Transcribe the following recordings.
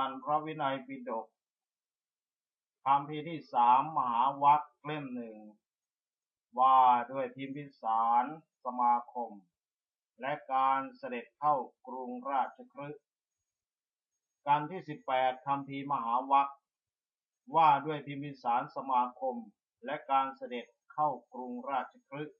อ่านพระวินัยปิฎกคำพีที่สามมหาวัคเล่มหนึ่ง ว่าด้วยพิมพิสารสมาคม และการเสด็จเข้ากรุงราชคฤห์การที่สิบแปดคำพีมหาวัคว่าด้วยพิมพิสารสมาคม และการเสด็จเข้ากรุงราชคฤห์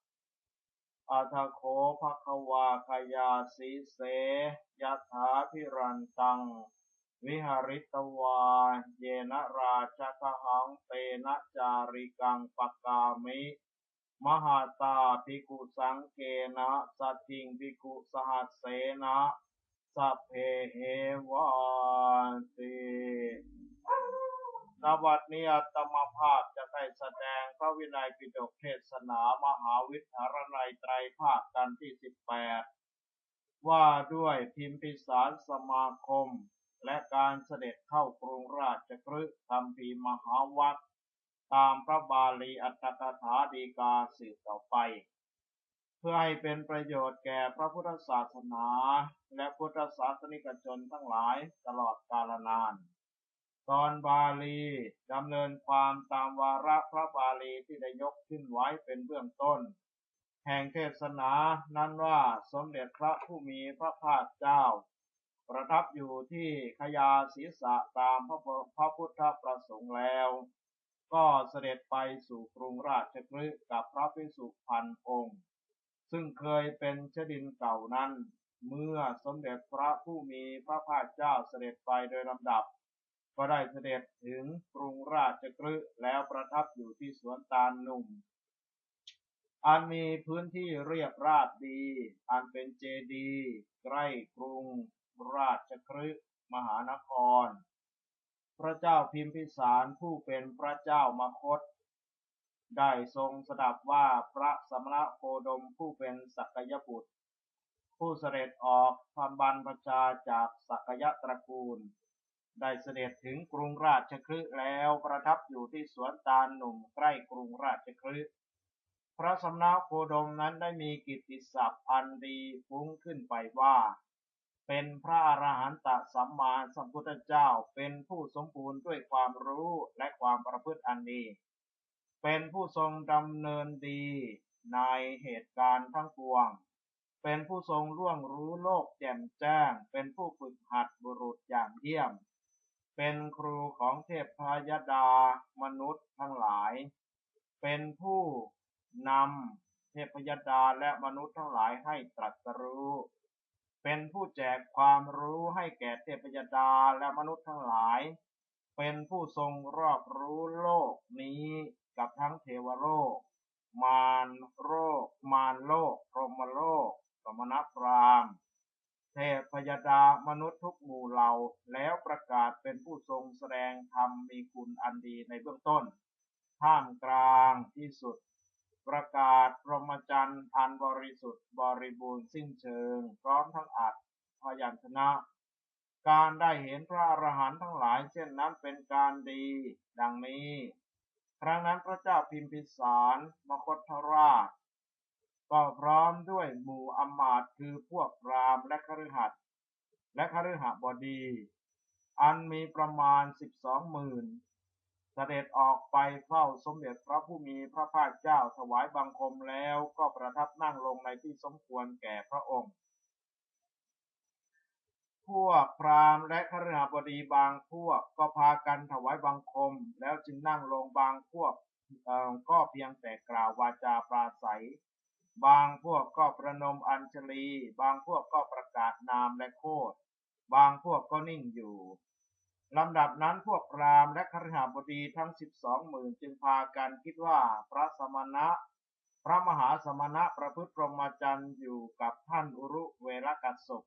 อัทโคภะควาคยาสีเสยถาพิรันตัง วิหาริตวา เยนราชกหังเตนะจาริกังปกามิ มหาตาภิกุสังเกนะสัตถิงภิกุสหัสเสนะสัพเพเหวันติ นวัดนี้อัตมาภาพจะได้แสดงพระวินัยปิฎกเทศนามหาวิทยาลัยไตรภาคกันที่สิบแปดว่าด้วยพิมพิสารสมาคม และการเสด็จเข้ากรุงราชคฤห์คำพีมหาวัคตามพระบาลีอัตถกถาดีกาสืบต่อไป เพื่อให้เป็นประโยชน์แก่พระพุทธศาสนา และพุทธศาสนิกชนทั้งหลายตลอดกาลนาน ตอนบาลีดำเนินความตามวาระพระบาลีที่ได้ยกขึ้นไว้เป็นเบื้องต้น แห่งเทศนานั้นว่าสมเด็จพระผู้มีพระภาคเจ้า ประทับอยู่ที่ขยาศีสะตามพระพระพุทธประสงค์แล้ว ก็เสด็จไปสู่กรุงราชกฤห์กับพระภิกษุพันองค์ ซึ่งเคยเป็นชดินเก่านั้น เมื่อสมเด็จพระผู้มีพระภาคเจ้าเสด็จไปโดยลำดับ ก็ได้เสด็จถึงกรุงราชกฤห์แล้วประทับอยู่ที่สวนตาลหนุ่ม อันมีพื้นที่เรียบราบดี อันเป็นเจดีย์ใกล้กรุงราชกฤห์มหานคร พระเจ้าพิมพิสารผู้เป็นพระเจ้ามคต ได้ทรงสดับว่าพระสมณะโคดมผู้เป็นสักยบุตร ผู้เสด็จออกพมบันประชาจากสักยะตระกูล ได้เสด็จถึงกรุงราชคฤห์แล้วประทับอยู่ที่สวนตาลหนุ่มใกล้กรุงราชคฤห์พระสำนักโคดมนั้นได้มีกิตติศัพท์อันดีฟุ้งขึ้นไปว่า เป็นพระอรหันตสัมมาสัมพุทธเจ้าเป็นผู้สมบูรณ์ด้วยความรู้และความประพฤติอันดี เป็นผู้ทรงดำเนินดีในเหตุการณ์ทั้งปวง เป็นผู้ทรงร่วงรู้โลกแจ่มแจ้ง เป็นผู้ฝึกหัดบุรุษอย่างเยี่ยม เป็นครูของเทพพยดามนุษย์ทั้งหลาย เป็นผู้นำเทพยดาและมนุษย์ทั้งหลายให้ตรัสรู้ เป็นผู้แจกความรู้ให้แก่เทพยดาและมนุษย์ทั้งหลาย เป็นผู้ทรงรอบรู้โลกนี้กับทั้งเทวโลก มารโลก มารโลกพรหมโลก สมณพราหมณ์ เทพยดามนุษย์ทุกหมู่เหล่า แล้วประกาศเป็นผู้ทรงแสดงธรรมมีคุณอันดีในเบื้องต้น ท่ามกลางที่สุด ประกาศพรหมจรรย์อันบริสุทธิ์บริบูรณ์สิ้นเชิง พร้อมทั้งอัดพยัญชนะ การได้เห็นพระอรหันต์ทั้งหลายเช่นนั้นเป็นการดี ดังนี้ ครั้งนั้นพระเจ้าพิมพิสารมคตราช ก็พร้อมด้วยหมู่อมาตคือพวกรามและคฤหัสถ์และคฤหบดี อันมีประมาณสิบสองหมื่นเสด็จออกไปเฝ้าสมเด็จพระผู้มีพระภาคเจ้าถวายบังคมแล้วก็ประทับนั่งลงในที่สมควรแก่พระองค์ พวกพราหมณ์และคฤหบดีบางพวกก็พากันถวายบังคม แล้วจึงนั่งลงบางพวกก็เพียงแต่กล่าววาจาปราศัย บางพวกก็ประนมอัญชลี บางพวกก็ประกาศนามและโคดบางพวกก็นิ่งอยู่ลำดับนั้นพวกรามและครหบดีทั้งสิบสองหมื่นจึงพากันคิดว่าพระสมณะ พระมหาสมณะประพฤติพรหมจรรย์อยู่กับท่านอุรุเวรกัสศพ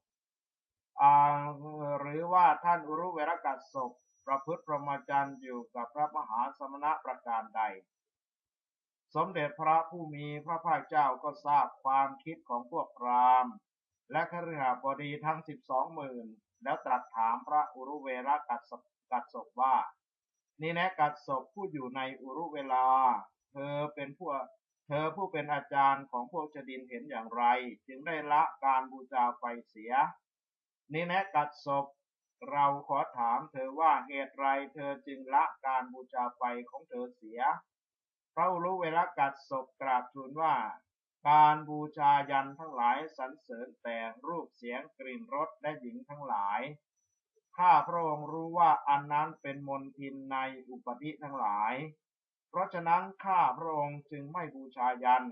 หรือว่าท่านอุรุเวรกัสศพประพฤติพรหมจรรย์อยู่กับพระมหาสมณะประการใด สมเด็จพระผู้มีพระภาคเจ้าก็ทราบความคิดของพวกพราหมณ์ และคฤหบดีทั้งสิบสองหมื่นแล้วตรัสถามพระอุรุเวระกัสสกัสศพว่า นี่แนะกัสศพผู้อยู่ในอุรุเวลา เธอเป็นผู้เธอผู้เป็นอาจารย์ของพวกจดินเห็นอย่างไร จึงได้ละการบูชาไฟเสีย นี่แนะกัดศพ เราขอถามเธอว่าเหตุไรเธอจึงละการบูชาไฟของเธอเสีย พระอุรุเวลากัดศพกราบทูลว่า การบูชายันทั้งหลายสรรเสริญแต่รูปเสียงกลิ่นรสและหญิงทั้งหลาย ข้าพระองค์รู้ว่าอันนั้นเป็นมนทินในอุปธิทั้งหลาย เพราะฉะนั้นข้าพระองค์จึงไม่บูชายัน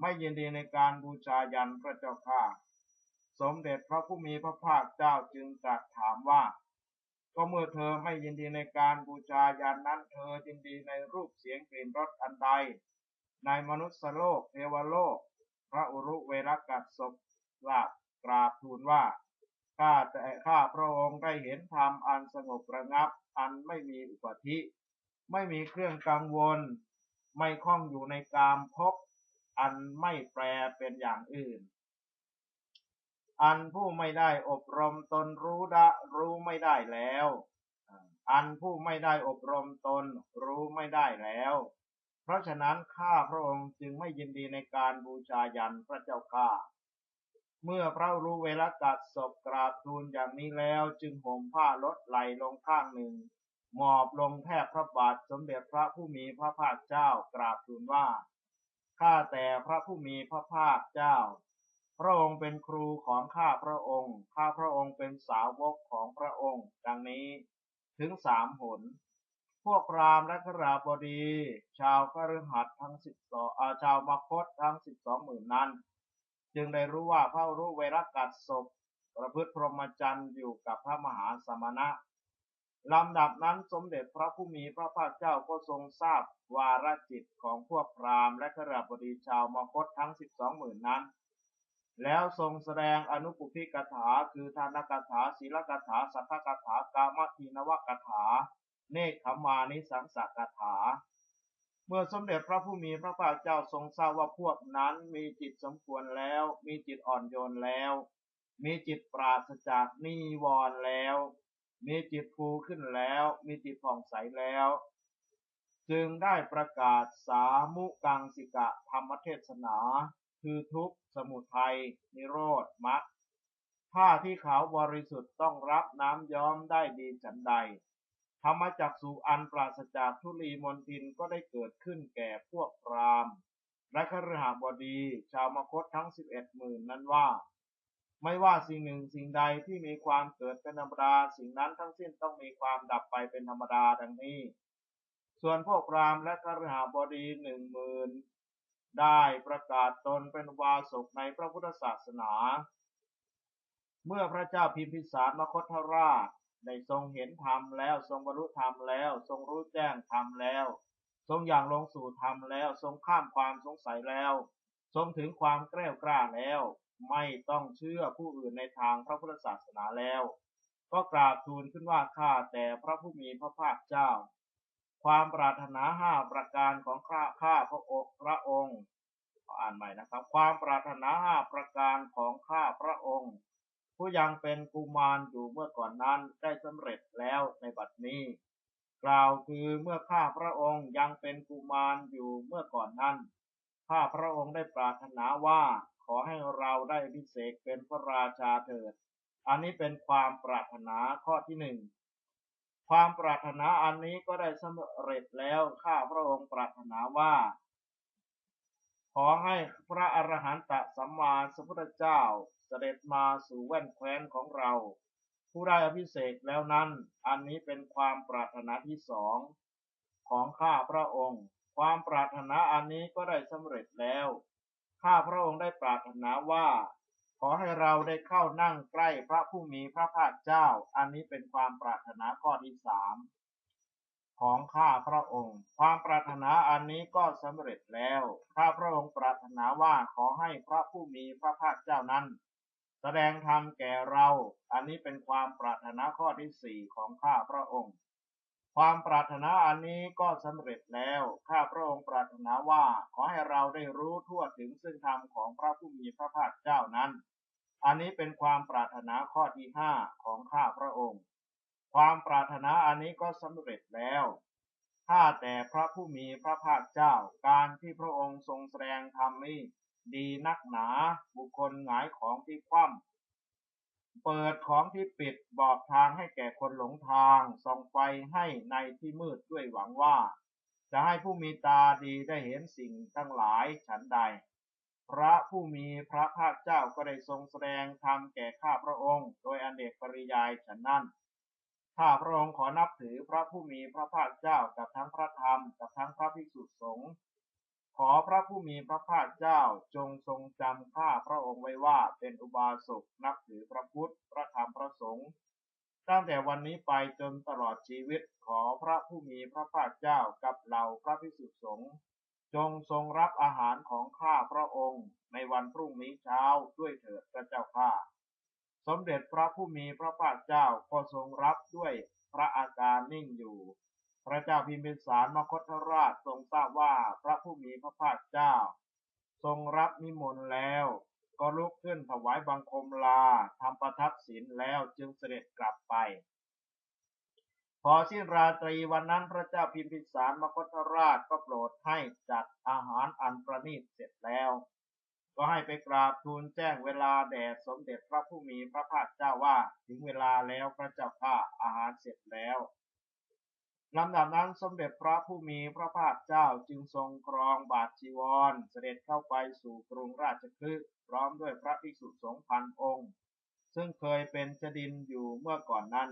ไม่ยินดีในการบูชายันพระเจ้าข้า สมเด็จพระผู้มีพระภาคเจ้าจึงตรัสถามว่า ก็เมื่อเธอไม่ยินดีในการบูชายันนั้น เธอยินดีในรูปเสียงกลิ่นรสอันใด ในมนุษย์โลกเทวโลก พระอุรุเวรกัสศพกราบกราบทูลว่าข้าแต่ข้าพระองค์ได้เห็นธรรมอันสงบระงับ อันไม่มีอุปธิ ไม่มีเครื่องกังวล ไม่คล้องอยู่ในกามภพอันไม่แปรเป็นอย่างอื่น อันผู้ไม่ได้อบรมตนรู้ดะรู้ไม่ได้แล้ว อันผู้ไม่ได้อบรมตนรู้ไม่ได้แล้ว เพราะฉะนั้นข้าพระองค์จึงไม่ยินดีในการบูชายันพระเจ้าข้าเมื่อพระรู้เวลากัดศพกราบทูลอย่างนี้แล้วจึงห่มผ้าลดไหลลงข้างหนึ่ง หมอบลงแทบพระบาทสมเด็จพระผู้มีพระภาคเจ้ากราบทูลว่าข้าแต่พระผู้มีพระภาคเจ้า พระองค์เป็นครูของข้าพระองค์ ข้าพระองค์เป็นสาวกของพระองค์ ดังนี้ถึงสามหน พวกรามและขราบดี ชาวคฤหัสทั้งสิบสองชาวมคตทั้งสิบสองหมื่นนั้น จึงได้รู้ว่าพระรู้เวรกัดศพประพฤติพรหมจรรย์อยู่กับพระมหาสมณะลำดับนั้นสมเด็จพระผู้มีพระภาคเจ้าก็ทรงทราบวาระจิตของพวกพราหมณ์และขราบดีชาวมคตทั้งสิบสองหมื่นนั้น แล้วทรงแสดงอนุปุพิกถา คือทานกถาศีลกถา สัทธกถากามทีนวกถา เนคขมานิสังสกถา เมื่อสมเด็จพระผู้มีพระภาคเจ้าทรงทราบว่าพวกนั้นมีจิตสมควรแล้ว มีจิตอ่อนโยนแล้ว มีจิตปราศจากนิวรณ์แล้ว มีจิตฟูขึ้นแล้ว มีจิตผ่องใสแล้ว จึงได้ประกาศสามุกังสิกะธรรมเทศนา คือทุกข์สมุทัยนิโรธมรรคผ้าที่ขาวบริสุทธิ์ต้องรับน้ำย้อมได้ดีฉันใด ธรรมจักสุอันปราศจากทุลีมนทินก็ได้เกิดขึ้นแก่พวกพรามและคฤหบดี ชาวมคตทั้งสิบเอ็ดหมื่นนั้นว่า ไม่ว่าสิ่งหนึ่งสิ่งใดที่มีความเกิดเป็นธรรมดา สิ่งนั้นทั้งสิ้นต้องมีความดับไปเป็นธรรมดาดังนี้ ส่วนพวกพรามและคฤหบดีหนึ่งหมื่น ได้ประกาศตนเป็นวาสกในพระพุทธศาสนา เมื่อพระเจ้าพิมพิสารมคธราชได้ทรงเห็นธรรมแล้วทรงบรรลุธรรมแล้ว ทรงรู้แจ้งธรรมแล้ว ทรงอย่างลงสู่ธรรมแล้ว ทรงข้ามความสงสัยแล้ว ทรงถึงความแกล้วกล้าแล้ว ไม่ต้องเชื่อผู้อื่นในทางพระพุทธศาสนาแล้ว ก็กราบทูลขึ้นว่าข้าแต่พระผู้มีพระภาคเจ้า ความปรารถนาห้าประการของข้าข้าพระองค์พระองค์ออ่านใหม่นะครับ ความปรารถนาห้าประการของข้าพระองค์ ผู้ยังเป็นกุมารอยู่เมื่อก่อนนั้นได้สำเร็จแล้วในบัดนี้ กล่าวคือเมื่อข้าพระองค์ยังเป็นกุมารอยู่เมื่อก่อนนั้นข้าพระองค์ได้ปรารถนาว่าขอให้เราได้พิเศษเป็นพระราชาเถิด อันนี้เป็นความปรารถนาข้อที่หนึ่ง ความปรารถนาอันนี้ก็ได้สำเร็จแล้วข้าพระองค์ปรารถนาว่า ขอให้พระอรหันตสัมมาสัมพุทธเจ้าเสด็จมาสู่แว่นแคว้นของเรา ผู้ได้อภิเษกแล้วนั้น อันนี้เป็นความปรารถนาที่สองของข้าพระองค์ ความปรารถนาอันนี้ก็ได้สำเร็จแล้ว ข้าพระองค์ได้ปรารถนาว่า ขอให้เราได้เข้านั่งใกล้พระผู้มีพระภาคเจ้า อันนี้เป็นความปรารถนาข้อที่สามของข้าพระองค์ ความปรารถนาอันนี้ก็สำเร็จแล้วข้าพระองค์ปรารถนาว่าขอให้พระผู้มีพระภาคเจ้านั้น แสดงธรรมแก่เรา อันนี้เป็นความปรารถนาข้อที่สี่ของข้าพระองค์ ความปรารถนาอันนี้ก็สำเร็จแล้ว ข้าพระองค์ปรารถนาว่าขอให้เราได้รู้ทั่วถึงซึ่งธรรมของพระผู้มีพระภาคเจ้านั้น อันนี้เป็นความปรารถนาข้อที่ห้าของข้าพระองค์ ความปรารถนาอันนี้ก็สำเร็จแล้วถ้าแต่พระผู้มีพระภาคเจ้า การที่พระองค์ทรงแสดงธรรมนี้ดีนักหนา บุคคลหงายของที่คว่ำ เปิดของที่ปิดบอกทางให้แก่คนหลงทาง ส่องไฟให้ในที่มืดด้วยหวังว่า จะให้ผู้มีตาดีได้เห็นสิ่งทั้งหลายฉันใด พระผู้มีพระภาคเจ้าก็ได้ทรงแสดงธรรมแก่ข้าพระองค์ โดยอนเนกปริยายฉันนั้นข้าพระองค์ขอนับถือพระผู้มีพระภาคเจ้ากับทั้งพระธรรมกับทั้งพระภิกษุสงฆ์ ขอพระผู้มีพระภาคเจ้าจงทรงจำข้าพระองค์ไว้ว่าเป็นอุบาสกนับถือพระพุทธ พระธรรม พระสงฆ์ตั้งแต่วันนี้ไปจนตลอดชีวิตขอพระผู้มีพระภาคเจ้ากับเหล่าพระภิกษุสงฆ์จงทรงรับอาหารของข้าพระองค์ในวันพรุ่งนี้เช้าด้วยเถิดพระเจ้าข้าสมเด็จพระผู้มีพระภาคเจ้าก็ทรงรับด้วยพระอาการนิ่งอยู่ พระเจ้าพิมพิสารมคตราชทรงทราบว่าพระผู้มีพระภาคเจ้า ทรงรับนิมนต์แล้ว ก็ลุกขึ้นถวายบังคมลาทำประทักษิณแล้วจึงเสด็จกลับไป พอสิ้นราตรีวันนั้นพระเจ้าพิมพิสารมคตราชก็โปรดให้จัดอาหารอันประณีตเสร็จแล้ว ก็ให้ไปกราบทูลแจ้งเวลาแด่สมเด็จพระผู้มีพระภาคเจ้าว่าถึงเวลาแล้วพระเจ้าข้าอาหารเสร็จแล้ว ลำดับนั้นสมเด็จพระผู้มีพระภาคเจ้าจึงทรงครองบาทจีวร เสด็จเข้าไปสู่กรุงราชคฤห์พร้อมด้วยพระภิกษุสงฆ์พันองค์ ซึ่งเคยเป็นจดินอยู่เมื่อก่อนนั้น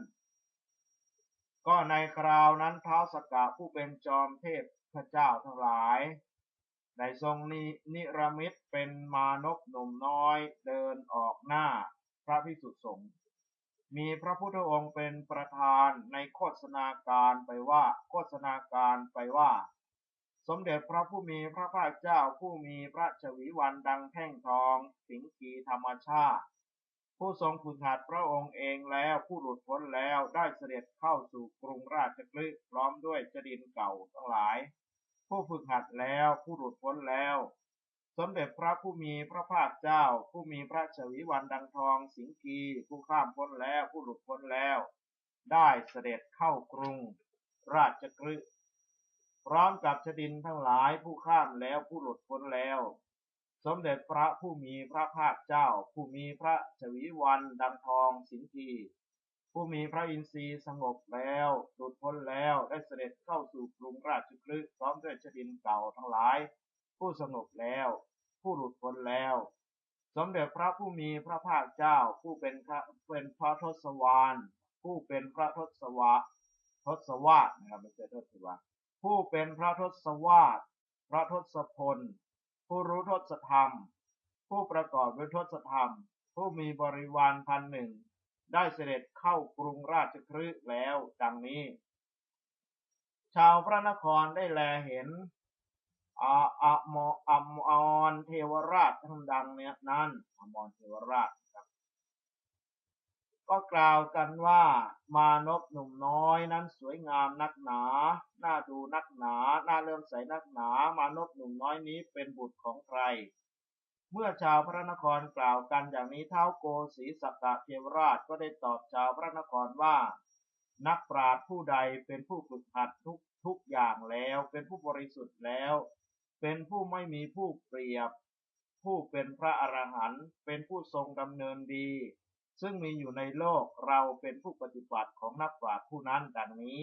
ก็ในคราวนั้นเท้าสกกะผู้เป็นจอมเทพพระเจ้าทั้งหลายได้ทรงนินิรมิตเป็นมานพหนุ่มน้อยเดินออกหน้าพระภิกษุสงฆ์ มีพระพุทธองค์เป็นประธานในโฆษณาการไปว่า โฆษณาการไปว่า สมเด็จพระผู้มีพระภาคเจ้าผู้มีพระชวีวันดังแท่งทอง สิงกีธรรมชาติ ผู้ทรงฝึกหัดพระองค์เองแล้วผู้หลุดพ้นแล้วได้เสด็จเข้าสู่กรุงราชคฤห์พร้อมด้วยจดินเก่าทั้งหลาย ผู้ฝึกหัดแล้วผู้หลุดพ้นแล้ว สมเด็จพระผู้มีพระภาคเจ้า ผู้มีพระชวีวันดังทองสิงกีผู้ข้ามพ้นแล้วผู้หลุดพ้นแล้ว ได้เสด็จเข้ากรุง ราชกฤห์พร้อมกับชดินทั้งหลายผู้ข้ามแล้วผู้หลุดพ้นแล้ว สมเด็จพระผู้มีพระภาคเจ้า ผู้มีพระชวีวันดังทองสิงกีผู้มีพระอินทรีย์สงบแล้วหลุดพ้นแล้วได้เสด็จเข้าสู่กรุงราชคฤห์พร้อมด้วยชดินเก่าทั้งหลาย ผู้สงบแล้ว ผู้หลุดพ้นแล้ว สมเด็จพระผู้มีพระภาคเจ้าผู้เป็นพระเป็นพระทศวรผู้เป็นพระทศวะทศวาสนะครับไม่ใช่ทศวรรษผู้เป็นพระทศวาสพระทศพล ผู้รู้ทศธรรม ผู้ประกอบด้วยทศธรรม ผู้มีบริวารพันหนึ่งได้เสด็จเข้ากรุงราชคฤห์แล้วดังนี้ ชาวพระนครได้แลเห็น อาอะมออมออนเทวราชทั้งดังเนี้ยนั้นอมรเทวราชครับก็กล่าวกันว่ามานพหนุ่มน้อยนั้นสวยงามนักหนาน่าดูนักหนาน่าเลื่อมใสนักหนามานพหนุ่มน้อยนี้เป็นบุตรของใคร เมื่อชาวพระนครกล่าวกันอย่างนี้เท้าโกสีสักกะเทวราชก็ได้ตอบชาวพระนครว่า นักปราชญ์ผู้ใดเป็นผู้ฝึกหัดทุกทุกอย่างแล้ว เป็นผู้บริสุทธิ์แล้ว เป็นผู้ไม่มีผู้เปรียบ ผู้เป็นพระอรหันต์เป็นผู้ทรงดำเนินดี ซึ่งมีอยู่ในโลกเราเป็นผู้ปฏิบัติของนักปราชญ์ผู้นั้นดังนี้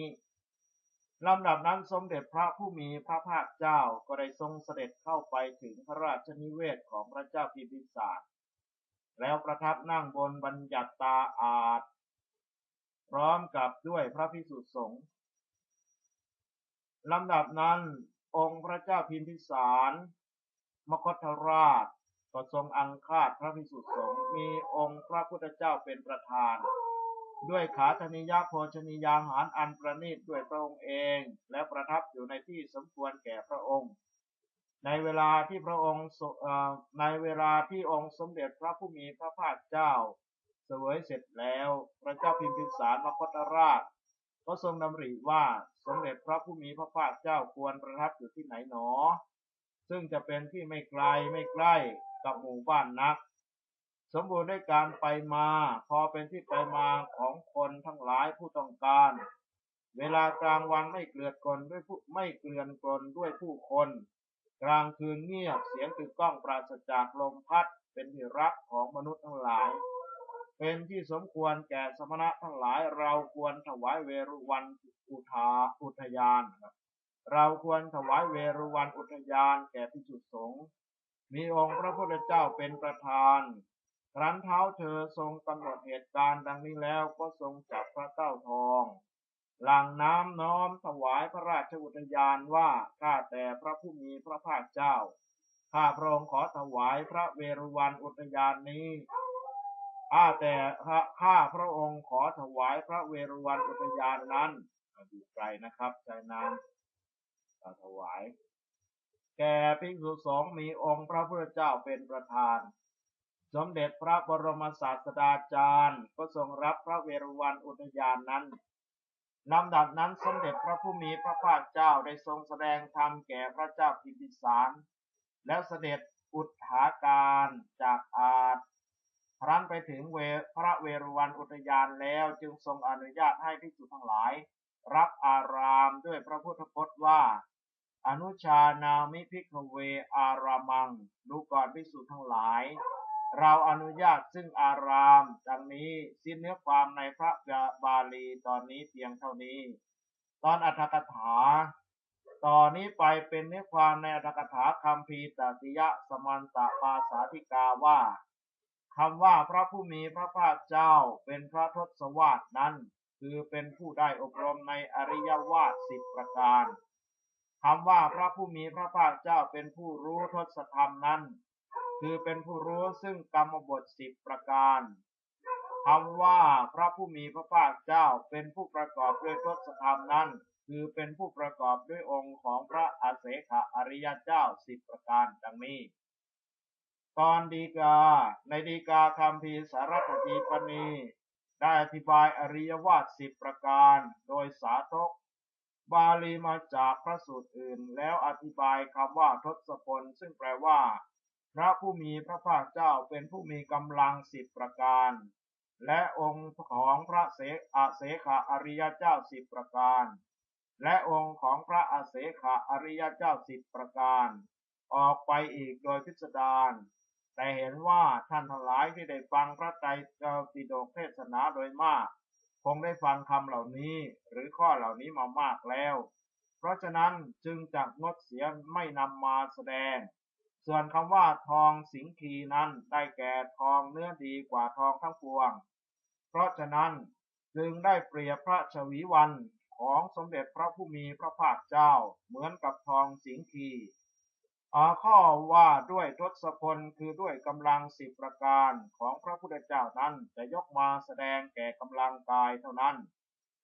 ลำดับนั้นสมเด็จพระผู้มีพระภาคเจ้าก็ได้ทรงเสด็จเข้าไปถึงพระราชนิเวศของพระเจ้าพิมพิสารแล้วประทับนั่งบนบัญญัติตาอาจพร้อมกับด้วยพระพิสุสงฆ์ลำดับนั้น องค์พระเจ้าพิมพิสารมคธราชก็ทรงอังคาดพระพิสุสงฆ์มีองค์พระพุทธเจ้าเป็นประธาน ด้วยขาธนิยาโภชนิยาหารอันประณีตด้วยพระองค์เอง และประทับอยู่ในที่สมควรแก่พระองค์ ในเวลาที่พระองค์ในเวลาที่องค์สมเด็จพระผู้มีพระภาคเจ้า เสวยเสร็จแล้ว พระเจ้าพิมพิสารมคตราช ก็ทรงดำริว่าสมเด็จพระผู้มีพระภาคเจ้าควรประทับอยู่ที่ไหนหนอ ซึ่งจะเป็นที่ไม่ไกลไม่ใกล้กับหมู่บ้านนัก สมบูรณ์ด้วยการไปมา พอเป็นที่ไปมาของคนทั้งหลายผู้ต้องการ เวลากลางวันไม่เกลือนกลด้วยผู้ไม่เกลื่อนกลนด้วยผู้คน กลางคืนเงียบเสียงตึกก้องปราศจากลมพัดเป็นที่รักของมนุษย์ทั้งหลาย เป็นที่สมควรแก่สมณะทั้งหลาย เราควรถวายเวรุวันอุทาอุทยานครับเราควรถวายเวรุวันอุทยานแก่พิจุสงฆ์มีองค์พระพุทธเจ้าเป็นประธาน ครั้นเท้าเธอทรงกำหนดเหตุการณ์ดังนี้แล้วก็ทรงจับพระเต้าทอง หลังน้ำน้อมถวายพระราชอุทยานว่าข้าแต่พระผู้มีพระภาคเจ้าข้าพระองค์ขอถวายพระเวรุวันอุทยานนี้ ข้าแต่ข้าพระองค์ขอถวายพระเวรวันอุทยานนั้นอยู่ไกลนะครับใจนานถวาย แก่ภิกษุสองมีองค์พระพุทธเจ้าเป็นประธาน สมเด็จพระบรมศาสดาจารย์ ก็ทรงรับพระเวรวันอุทยานนั้นลำดับนั้นสมเด็จพระผู้มีพระภาคเจ้าได้ทรงแสดงธรรมแก่พระเจ้าพิมพิสาร แล้วเสด็จอุทธาการ ไปถึงเวพระเวรุวันอุทยานแล้วจึงทรงอนุญาตให้ภิกษุทั้งหลาย รับอารามด้วยพระพุทธพจน์ว่า อนุชานามิพิกเวอารามัง ดูก่อนภิกษุทั้งหลาย เราอนุญาตซึ่งอาราม ดังนี้สิ้นเนื้อความในพระบาลีตอนนี้เพียงเท่านี้ ตอนอัตถกถาตอนนี้ไปเป็นเนื้อความในอัตถกถาคำพีตติยะสมันตปาสาธิกาว่า คำว่าพระผู้มีพระภาคเจ้าเป็นพระทศวาสนั้น คือเป็นผู้ได้อบรมในอริยวาสสิบประการคำว่าพระผู้มีพระภาคเจ้าเป็นผู้รู้ทศธรรมนั้น คือเป็นผู้รู้ซึ่งกรรมบทสิบประการคำว่าพระผู้มีพระภาคเจ้าเป็นผู้ประกอบด้วยทศธรรมนั้น คือเป็นผู้ประกอบด้วยองค์ของพระอาเสขอริยเจ้าสิบประการดังนี้ ตอนดีกา ในดีกาคำพีสารปฏิปณี ได้อธิบายอริยวาสสิบประการโดยสาธก บาลีมาจากพระสูตรอื่น แล้วอธิบายคำว่าทศพล ซึ่งแปลว่า พระผู้มีพระภาคเจ้าเป็นผู้มีกำลังสิบประการ และองค์ของพระเสอาเสขะอริยเจ้าสิบประการ และองค์ของพระอาเสขะอริยเจ้าสิบประการ ออกไปอีกโดยพิสดาร แต่เห็นว่าท่านทั้งหลายที่ได้ฟังพระไตรปิฎกเทศนาโดยมาก คงได้ฟังคำเหล่านี้หรือข้อเหล่านี้มามากแล้ว เพราะฉะนั้นจึงจักงดเสียไม่นำมาแสดง ส่วนคำว่าทองสิงคีนั้นได้แก่ทองเนื้อดีกว่าทองทั้งปวง เพราะฉะนั้นจึงได้เปรียบพระชวีวันของสมเด็จพระผู้มีพระภาคเจ้าเหมือนกับทองสิงคี อาข้อว่าด้วยทศพลคือด้วยกำลังสิบประการของพระพุทธเจ้านั้นจะยกมาแสดงแก่กำลังกายเท่านั้น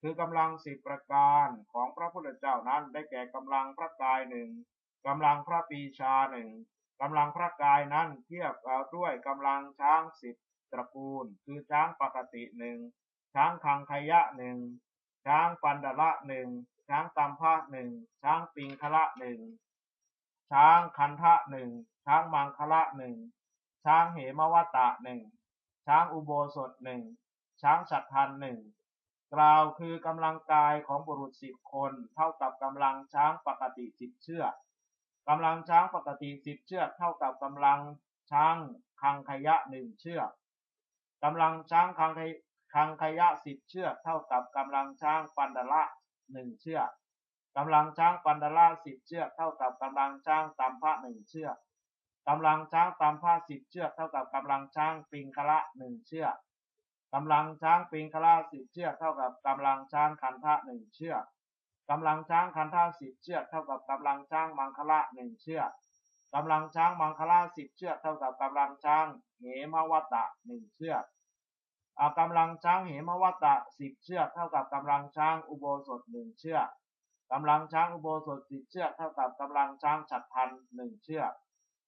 คือกำลังสิบประการของพระพุทธเจ้านั้นได้แก่กำลังพระกายหนึ่งกำลังพระปีชาหนึ่งกำลังพระกายนั้นเทียบด้วยกำลังช้างสิบตระกูล คือช้างปกติหนึ่งช้างคังขยะหนึ่งช้างปันดละหนึ่งช้างตัมพะหนึ่งช้างปิงคละหนึ่ง ช้างคันทะหนึ่งช้างมังคละหนึ่งช้างเหมวัตะหนึ่งช้างอุโบสถหนึ่งช้างฉัตรทันหนึ่งกล่าวคือกำลังกายของบุรุษสิบคนเท่ากับกำลังช้างปกติสิบเชือกกำลังช้างปกติสิบเชือกเท่ากับกำลังช้างคังขยะหนึ่งเชือกกำลังช้างคังคังขยะสิบเชือกเท่ากับกำลังช้างปันดละหนึ่งเชือก กำลังช้างปันดาราสิบเชือกเท่ากับกำลังช้างตามพระหนึ่งเชือกกำลังช้างตามพระสิบเชือกเท่ากับกำลังช้างปิงคละหนึ่งเชือกกำลังช้างปิงคละสิบเชือกเท่ากับกำลังช้างคันทะหนึ่งเชือกกำลังช้างคันทะสิบเชือกเท่ากับกำลังช้างมังคละหนึ่งเชือกกำลังช้างมังคละสิบเชือกเท่ากับกำลังช้างเหมวัตตะหนึ่งเชือกกำลังช้างเหมวัตตะสิบเชือกเท่ากับกำลังช้างอุโบสถหนึ่งเชือก กำลังช้างอุโบสถสิบเชือกเท่ากับกำลังช้างฉัดทันหนึ่งเชือก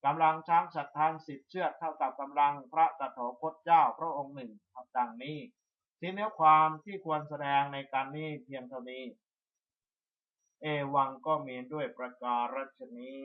กำลังช้างฉัดทันสิบเชือกเท่ากับกำลังพระตถาคตเจ้าพระองค์หนึ่งดังนี้ ทีเนื้อความที่ควรแสดงในการนี้เพียงเท่านี้ เอวังก็มีด้วยประการฉนี้